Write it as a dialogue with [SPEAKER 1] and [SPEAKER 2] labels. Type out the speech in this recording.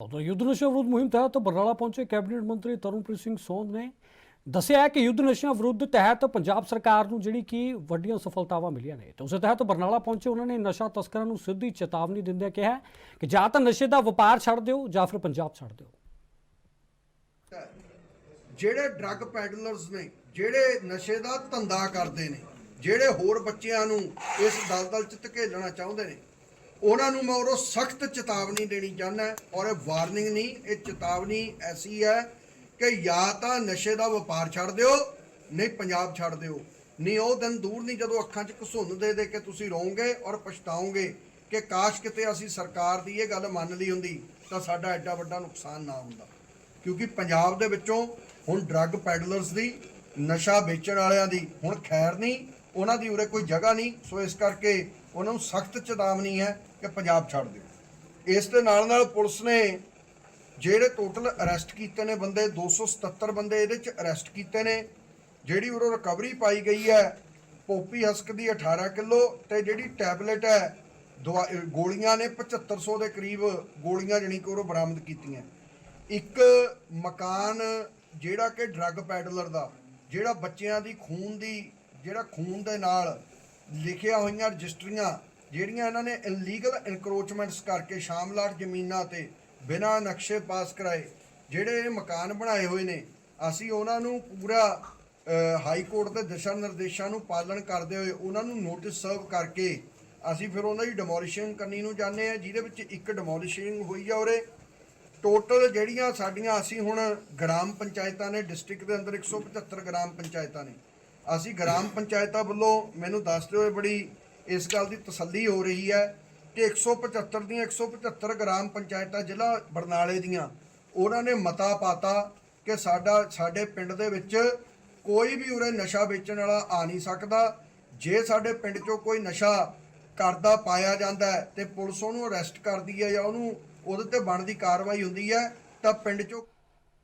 [SPEAKER 1] ਉਦੋਂ ਯੁੱਧ ਨਸ਼ਾ ਵਿਰੁੱਧ ਮੁਹਿੰਮ ਤਹਿਤ ਬਰਨਾਲਾ ਪਹੁੰਚੇ ਕੈਬਨਿਟ ਮੰਤਰੀ ਤਰੁਣਪ੍ਰੀਤ ਸਿੰਘ ਸੋਂਦ ਨੇ ਦੱਸਿਆ ਕਿ ਯੁੱਧ ਨਸ਼ਿਆਂ ਵਿਰੁੱਧ ਤਹਿਤ ਪੰਜਾਬ ਸਰਕਾਰ ਨੂੰ ਜਿਹੜੀ ਕਿ ਵੱਡੀਆਂ ਸਫਲਤਾਵਾਂ ਮਿਲੀਆਂ ਨੇ। ਤੇ ਉਸੇ ਤਹਿਤ ਬਰਨਾਲਾ ਪਹੁੰਚੇ ਉਹਨਾਂ ਨੇ ਨਸ਼ਾ ਤਸਕਰਾਂ ਨੂੰ ਸਿੱਧੀ ਚੇਤਾਵਨੀ ਦਿੰਦਿਆਂ ਕਿਹਾ ਕਿ ਜਾਂ ਤਾਂ ਨਸ਼ੇ ਦਾ ਵਪਾਰ ਛੱਡ ਦਿਓ ਜਾਂ ਫਿਰ ਪੰਜਾਬ ਛੱਡ ਦਿਓ।
[SPEAKER 2] ਜਿਹੜੇ ਡਰੱਗ ਪੈਡਲਰਸ ਨੇ, ਜਿਹੜੇ ਨਸ਼ੇ ਦਾ ਧੰਦਾ ਕਰਦੇ ਨੇ, ਜਿਹੜੇ ਹੋਰ ਬੱਚਿਆਂ ਨੂੰ ਇਸ ਦਲਦਲ ਚ ਧਕੇਲਣਾ ਚਾਹੁੰਦੇ ਨੇ ਉਹਨਾਂ ਨੂੰ ਮੈਂ ਉਰੋਂ ਸਖਤ ਚੇਤਾਵਨੀ ਦੇਣੀ ਚਾਹੁੰਦਾ ਔਰ ਇਹ ਵਾਰਨਿੰਗ ਨਹੀਂ, ਇਹ ਚੇਤਾਵਨੀ ਐਸੀ ਹੈ ਕਿ ਜਾਂ ਤਾਂ ਨਸ਼ੇ ਦਾ ਵਪਾਰ ਛੱਡ ਦਿਓ, ਨਹੀਂ ਪੰਜਾਬ ਛੱਡ ਦਿਓ। ਨਹੀਂ, ਉਹ ਦਿਨ ਦੂਰ ਨਹੀਂ, ਜਦੋਂ ਅੱਖਾਂ 'ਚ ਘਸੁੰਨ ਦੇ ਦੇ ਕੇ ਤੁਸੀਂ ਰੋਵੋਗੇ ਔਰ ਪਛਤਾਓਗੇ ਕਿ ਕਾਸ਼ ਕਿਤੇ ਅਸੀਂ ਸਰਕਾਰ ਦੀ ਇਹ ਗੱਲ ਮੰਨ ਲਈ ਹੁੰਦੀ ਤਾਂ ਸਾਡਾ ਐਡਾ ਵੱਡਾ ਨੁਕਸਾਨ ਨਾ ਹੁੰਦਾ। ਕਿਉਂਕਿ ਪੰਜਾਬ ਦੇ ਵਿੱਚੋਂ ਹੁਣ ਡਰੱਗ ਪੈਡਲਰਸ ਦੀ, ਨਸ਼ਾ ਵੇਚਣ ਵਾਲਿਆਂ ਦੀ ਹੁਣ ਖੈਰ ਨਹੀਂ, ਉਹਨਾਂ ਦੀ ਉਰੇ ਕੋਈ ਜਗ੍ਹਾ ਨਹੀਂ, ਸੋ ਇਸ ਕਰਕੇ ਉਹਨਾਂ ਨੂੰ ਸਖਤ ਚੇਤਾਵਨੀ ਹੈ ਕਿ ਪੰਜਾਬ ਛੱਡ ਦਿਓ। ਇਸ ਦੇ ਨਾਲ ਨਾਲ ਪੁਲਿਸ ਨੇ ਜਿਹੜੇ ਟੋਟਲ ਅਰੈਸਟ ਕੀਤੇ ਨੇ ਬੰਦੇ 277 ਬੰਦੇ ਇਹਦੇ ਚ ਅਰੈਸਟ ਕੀਤੇ ਨੇ, ਜਿਹੜੀ ਉਰੋਂ ਰਿਕਵਰੀ ਪਾਈ ਗਈ ਹੈ, ਪੋਪੀ ਹਸਕ ਦੀ 18 ਕਿਲੋ ਤੇ ਜਿਹੜੀ ਟੈਬਲੇਟ ਹੈ, ਦਵਾ- ਗੋਲੀਆਂ ਨੇ 7500 ਦੇ ਕਰੀਬ ਗੋਲੀਆਂ ਜਣੀ ਕਿ ਉਰੋਂ ਬਰਾਮਦ ਕੀਤੀਆਂ। ਇੱਕ ਮਕਾਨ ਜਿਹੜਾ ਕਿ ਡਰੱਗ ਪੈਡਲਰ ਦਾ, ਜਿਹੜਾ ਬੱਚਿਆਂ ਦੀ ਖੂਨ ਦੀ, ਜਿਹੜਾ ਖੂਨ ਦੇ ਨਾਲ ਲਿਖਿਆ ਹੋਈਆਂ ਰਜਿਸਟਰੀਆਂ, ਜਿਹੜੀਆਂ ਇਹਨਾਂ ਨੇ ਇਲੀਗਲ ਇਨਕਰੋਚਮੈਂਟਸ ਕਰਕੇ ਸ਼ਾਮਲਾਟ ਜ਼ਮੀਨਾਂ ਤੇ ਬਿਨਾਂ ਨਕਸ਼ੇ ਪਾਸ ਕਰਾਏ, ਜਿਹੜੇ ਮਕਾਨ ਬਣਾਏ ਹੋਏ ਨੇ, ਅਸੀਂ ਉਹਨਾਂ ਨੂੰ ਪੂਰਾ ਹਾਈ ਕੋਰਟ ਦੇ ਦਿਸ਼ਾ ਨਿਰਦੇਸ਼ਾਂ ਨੂੰ ਪਾਲਣ ਕਰਦੇ ਹੋਏ ਉਹਨਾਂ ਨੂੰ ਨੋਟਿਸ ਸਰਵ ਕਰਕੇ ਅਸੀਂ ਫਿਰ ਉਹਨਾਂ ਦੀ ਡਿਮੋਲੀਸ਼ਨ ਕਰਨੀ ਨੂੰ ਚਾਹੁੰਦੇ ਆ ਜਿਹਦੇ ਵਿੱਚ ਇੱਕ ਡਿਮੋਲਿਸ਼ਿੰਗ ਹੋਈ ਆ ਉਰੇ। ਟੋਟਲ ਜਿਹੜੀਆਂ ਸਾਡੀਆਂ, ਅਸੀਂ ਹੁਣ ਗ੍ਰਾਮ ਪੰਚਾਇਤਾਂ ਨੇ ਡਿਸਟ੍ਰਿਕਟ ਦੇ ਅੰਦਰ 175 ਗ੍ਰਾਮ ਪੰਚਾਇਤਾਂ ਨੇ। ਅਸੀਂ ਗ੍ਰਾਮ ਪੰਚਾਇਤਾਂ ਵੱਲੋਂ ਮੈਨੂੰ ਦੱਸਦੇ ਹੋਏ ਬੜੀ ਇਸ ਗੱਲ ਦੀ ਤਸੱਲੀ ਹੋ ਰਹੀ ਹੈ ਕਿ 175 ਦੀਆਂ 175 ਗ੍ਰਾਮ ਪੰਚਾਇਤਾਂ ਜ਼ਿਲ੍ਹਾ ਬਰਨਾਲੇ ਦੀਆਂ, ਉਹਨਾਂ ਨੇ ਮਤਾ ਪਾਤਾ ਕਿ ਸਾਡਾ, ਸਾਡੇ ਪਿੰਡ ਦੇ ਵਿੱਚ ਕੋਈ ਵੀ ਉਰੇ ਨਸ਼ਾ ਵੇਚਣ ਵਾਲਾ ਆ ਨਹੀਂ ਸਕਦਾ। ਜੇ ਸਾਡੇ ਪਿੰਡ 'ਚੋਂ ਕੋਈ ਨਸ਼ਾ ਕਰਦਾ ਪਾਇਆ ਜਾਂਦਾ ਹੈ ਤੇ ਪੁਲਿਸ ਉਹਨੂੰ ਅਰੈਸਟ ਕਰਦੀ ਹੈ ਜਾਂ ਉਹਨੂੰ ਉਹਦੇ ਤੇ ਬਣਦੀ ਕਾਰਵਾਈ ਹੁੰਦੀ ਹੈ, ਤਾਂ ਪਿੰਡ 'ਚੋਂ